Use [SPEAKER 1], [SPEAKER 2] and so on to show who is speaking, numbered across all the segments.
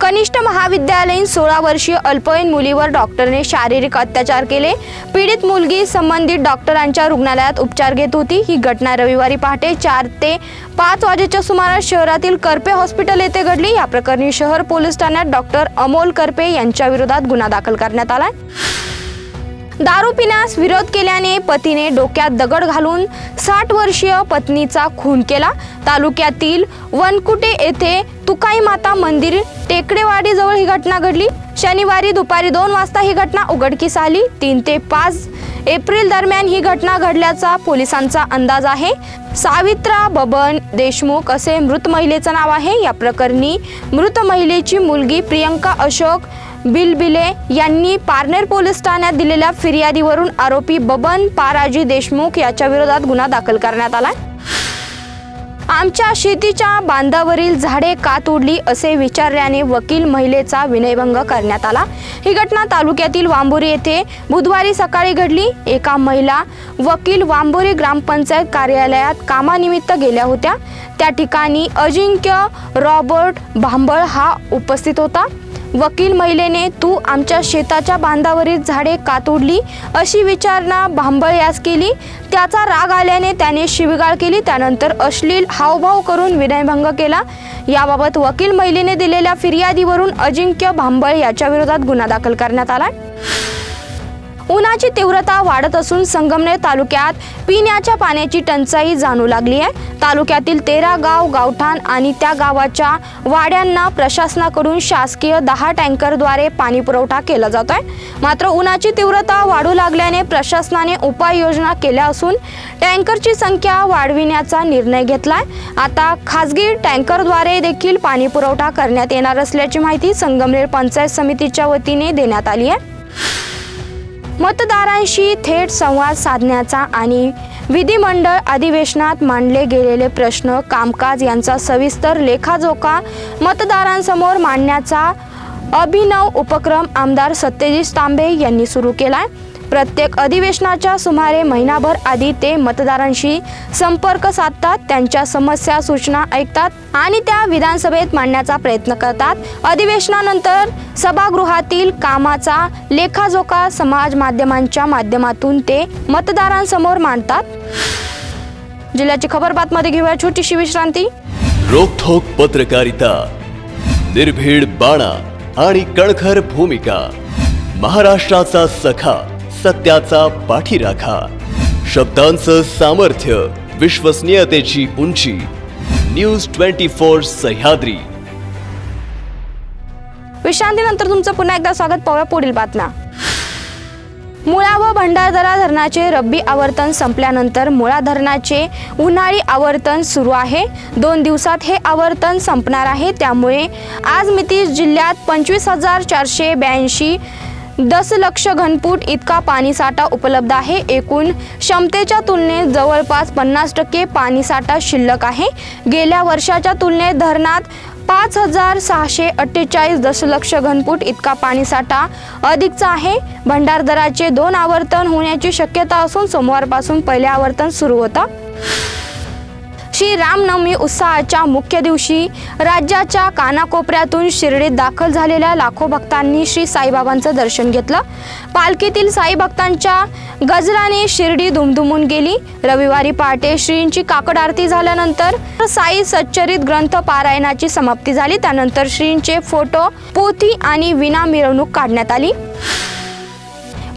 [SPEAKER 1] कनिष्ठ महाविद्यालयीन सोळा वर्षीय अल्पवयीन मुलीवर डॉक्टरने शारीरिक अत्याचार केले. पीडित मुलगी संबंधित डॉक्टरांच्या रुग्णालयात उपचार घेत होती. ही घटना रविवारी पहाटे चार ते पाच वाजेच्या सुमारास शहरातील करपे हॉस्पिटल येथे घडली. या प्रकरणी शहर पोलीस ठाण्यात डॉक्टर अमोल करपे यांच्या विरोधात गुन्हा दाखल करण्यात आला दारू पिण्यास विरोध केल्याने पतीने डोक्यात दगड घालून साठ वर्षीय पत्नीचा खून केला. तालुक्यातील वनकुटे येथे तुकाई माता मंदिर टेकडेवाडीजवळ ही घटना घडली. शनिवारी दुपारी दोन वाजता ही घटना उघडकीस आली. तीन ते पाच एप्रिल दरम्यान ही घटना घडल्याचा पोलिसांचा अंदाज आहे. सावित्रा बबन देशमुख असे मृत महिलेचं नाव आहे. या प्रकरणी मृत महिलेची मुलगी प्रियंका अशोक बिलबिले यांनी पारनेर पोलीस ठाण्यात दिलेल्या फिर्यादीवरून आरोपी बबन पाराजी देशमुख याच्या विरोधात गुन्हा दाखल करण्यात आला आमच्या शेतीच्या बांधावरील झाडे का तोडली असे विचारल्याने वकील महिलेचा विनयभंग करण्यात आला. ही घटना तालुक्यातील वांबोरी येथे बुधवारी सकाळी घडली. एका महिला वकील वांबोरी ग्रामपंचायत कार्यालयात कामानिमित्त गेल्या होत्या. त्या ठिकाणी अजिंक्य रॉबर्ट भांबळ हा उपस्थित होता. वकील महिलेने तू आमच्या शेताच्या बांधावरील झाडे का तोडली अशी विचारणा भांबळ यास केली. त्याचा राग आल्याने त्याने शिवीगाळ केली. त्यानंतर अश्लील हावभाव करून विनयभंग केला. याबाबत वकील महिलेने दिलेल्या फिर्यादीवरून अजिंक्य भांबळ याच्या विरोधात गुन्हा दाखल करण्यात आला. उन्हाची तीव्रता वाढत असून संगमनेर तालुक्यात पिण्याच्या पाण्याची टंचाई जाणू लागली आहे. तालुक्यातील तेरा गाव गावठाण आणि त्या गावाच्या वाड्यांना प्रशासनाकडून शासकीय दहा टँकरद्वारे पाणी पुरवठा केला जात आहे मात्र उन्हाची तीव्रता वाढू लागल्याने प्रशासनाने उपाययोजना केल्या असून टँकरची संख्या वाढविण्याचा निर्णय घेतलाय. आता खासगी टँकरद्वारे देखील पाणी पुरवठा करण्यात येणार असल्याची माहिती संगमनेर पंचायत समितीच्या वतीने देण्यात आली आहे. मतदारांशी थेट संवाद साधण्याचा आणि विधिमंडळ अधिवेशनात मांडले गेलेले प्रश्न कामकाज यांचा सविस्तर लेखाजोखा मतदारांसमोर मांडण्याचा अभिनव उपक्रम आमदार सत्यजित तांबे यांनी सुरू केला आहे प्रत्येक अधिवेशनाच्या सुमारे महिनाभर आधी ते मतदारांशी संपर्क साधतात त्यांच्या समस्या सूचना ऐकतात आणि त्या विधानसभेत मांडण्याचा प्रयत्न करतात. अधिवेशनानंतर सभागृहातील कामाचा लेखाजोखा समाज माध्यमांच्या माध्यमातून ते मतदारांसमोर मांडतात. जिल्ह्याची खबर बातमध्ये घेऊया छोटीशी विश्रांती.
[SPEAKER 2] रोखोक पत्रकारिता निर्भीड बाणा आणि कणखर भूमिका महाराष्ट्राचा सखा सत्याचा पाठीराखा. शब्दांचं सामर्थ्य विश्वसनीयतेची उंची. News twenty four Sahyadri.
[SPEAKER 1] विश्रांतीनंतर तुमचं पुन्हा एकदा स्वागत पाहूया पुढील बातम्या. मुळा व भंडारदरा धरणाचे रब्बी आवर्तन संपल्यानंतर मुळा धरणाचे उन्हाळी आवर्तन सुरू आहे. दोन दिवसात हे आवर्तन संपणार आहे. त्यामुळे आज मिती जिल्ह्यात पंचवीस हजार चारशे ब्याऐंशी दशलक्ष घनफूट इतका पाणीसाठा उपलब्ध आहे. एकूण क्षमतेच्या तुलनेत जवळपास पन्नास टक्के पाणीसाठा शिल्लक आहे. गेल्या वर्षाच्या तुलनेत धरणात पाच हजार सहाशे अठ्ठेचाळीस दशलक्ष घनफूट इतका पाणीसाठा अधिकचा आहे. भंडारदराचे दोन आवर्तन होण्याची शक्यता असून सोमवारपासून पहिले आवर्तन सुरू होतं. श्री रामनवमी उत्साहाच्या मुख्य दिवशी राज्याच्या कानाकोपऱ्यातून शिर्डीत दाखल झालेल्या लाखो भक्तांनी श्री साईबाबांचं दर्शन घेतलं. पालखीतील साई भक्तांच्या गजराने शिर्डी दुमदुमून गेली. रविवारी पहाटे श्रींची काकड आरती झाल्यानंतर साई सच्चरित ग्रंथ पारायणाची समाप्ती झाली. त्यानंतर श्रींचे फोटो पोथी आणि विना मिरवणूक काढण्यात आली.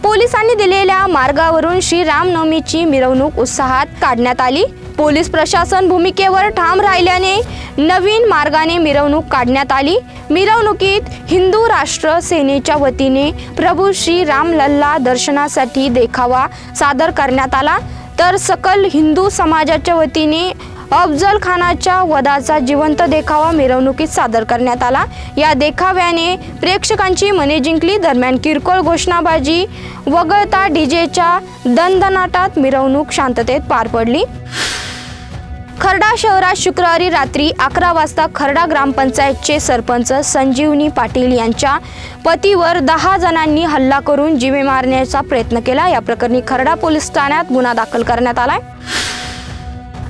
[SPEAKER 1] पोलिसांनी दिलेल्या मार्गावरून श्री रामनवमीची मिरवणूक उत्साहात काढण्यात आली. पोलीस प्रशासन भूमिकेवर ठाम राहिल्याने नवीन मार्गाने मिरवणूक काढण्यात आली. मिरवणुकीत हिंदू राष्ट्र सेनेच्या वतीने प्रभू श्री रामलल्ला दर्शनासाठी देखावा सादर करण्यात आला. तर सकल हिंदू समाजाच्या वतीने अफजल खानाच्या वधाचा जिवंत देखावा मिरवणुकीत सादर करण्यात आला. या देखाव्याने प्रेक्षकांची मने जिंकली. दरम्यान किरकोळ घोषणाबाजी वगळता डीजेच्या दणदणाटात मिरवणूक शांततेत पार पडली. खर्डा शहरात शुक्रवारी रात्री अकरा वाजता खर्डा ग्रामपंचायतचे सरपंच संजीवनी पाटील यांच्या पतीवर दहा जणांनी हल्ला करून जीवे मारण्याचा प्रयत्न केला. या प्रकरणी खर्डा पोलीस ठाण्यात गुन्हा दाखल करण्यात आलाय.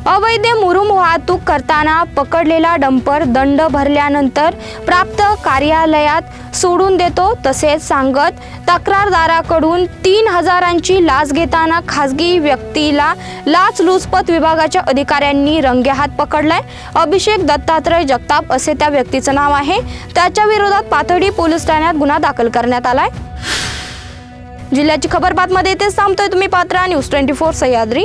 [SPEAKER 1] अवैध मुरुम वाहतूक करताना पकडलेला डंपर दंड भरल्यानंतर प्राप्त कार्यालयात सोडून देतो तसेच सांगत तक्रारदाराकडून तीन हजारांची लाच घेताना खासगी व्यक्तीला लाचलुचपत विभागाच्या अधिकाऱ्यांनी रंगेहात पकडलाय. अभिषेक दत्तात्रय जगताप असे त्या व्यक्तीचं नाव आहे. त्याच्या विरोधात पाथर्डी पोलीस ठाण्यात गुन्हा दाखल करण्यात आलाय. जिल्ह्याची खबर बातमध्ये इथेच थांबतोय तुम्ही Patra. News twenty four Sahyadri.